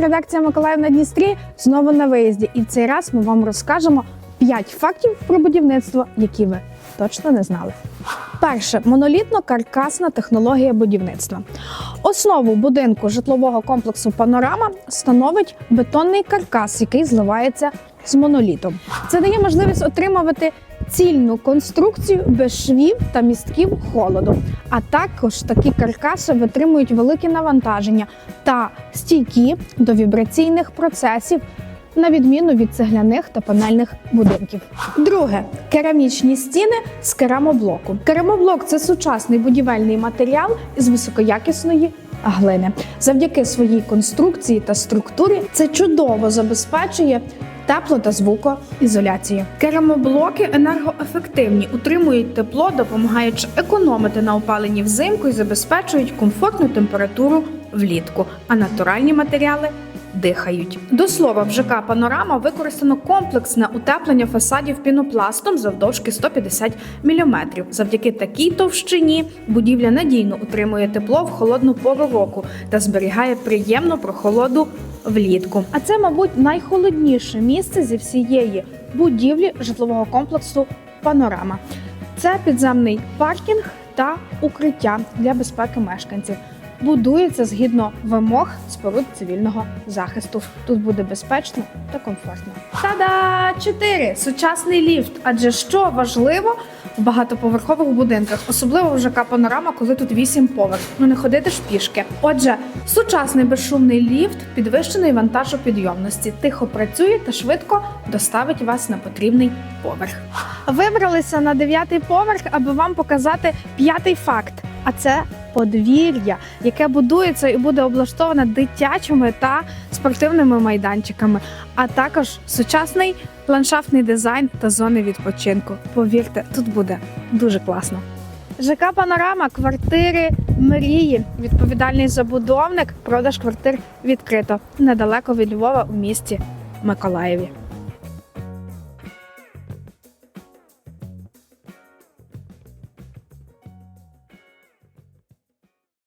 редакція Миколаїв на Дністрі знову на виїзді. І в цей раз ми вам розкажемо 5 фактів про будівництво, які ви точно не знали. Перше монолітно-каркасна технологія будівництва. Основу будинку житлового комплексу Панорама становить бетонний каркас, який зливається з монолітом. Це дає можливість отримувати цільну конструкцію без швів та містків холоду. А також такі каркаси витримують велике навантаження та стійкі до вібраційних процесів. На відміну від цегляних та панельних будинків. Друге керамічні стіни з керамоблоку. Керамоблок це сучасний будівельний матеріал із високоякісної глини. Завдяки своїй конструкції та структурі це чудово забезпечує тепло та звукоізоляцію. Керамоблоки енергоефективні, утримують тепло, допомагаючи економити на опаленні взимку і забезпечують комфортну температуру влітку, а натуральні матеріали дихають. До слова, в ЖК Панорама використано комплексне утеплення фасадів пінопластом завдовжки 150 мм. Завдяки такій товщині будівля надійно утримує тепло в холодну пору року та зберігає приємну прохолоду влітку. А це, мабуть, найхолодніше місце зі всієї будівлі житлового комплексу Панорама. Це підземний паркінг та укриття для безпеки мешканців. Будується згідно вимог споруд цивільного захисту. Тут буде безпечно та комфортно. Та-да! 4. Сучасний ліфт. Адже що важливо в багатоповерхових будинках, особливо в ЖК Панорама, коли тут 8 поверх. Ну не ходити ж пішки. Отже, сучасний безшумний ліфт підвищеної вантажопідйомності тихо працює та швидко доставить вас на потрібний поверх. Вибралися на дев'ятий поверх, аби вам показати п'ятий факт. А це подвір'я, яке будується і буде облаштоване дитячими та спортивними майданчиками, а також сучасний ландшафтний дизайн та зони відпочинку. Повірте, тут буде дуже класно. ЖК Панорама, квартири мрії. Відповідальний забудовник, продаж квартир відкрито недалеко від Львова у місті Миколаєві.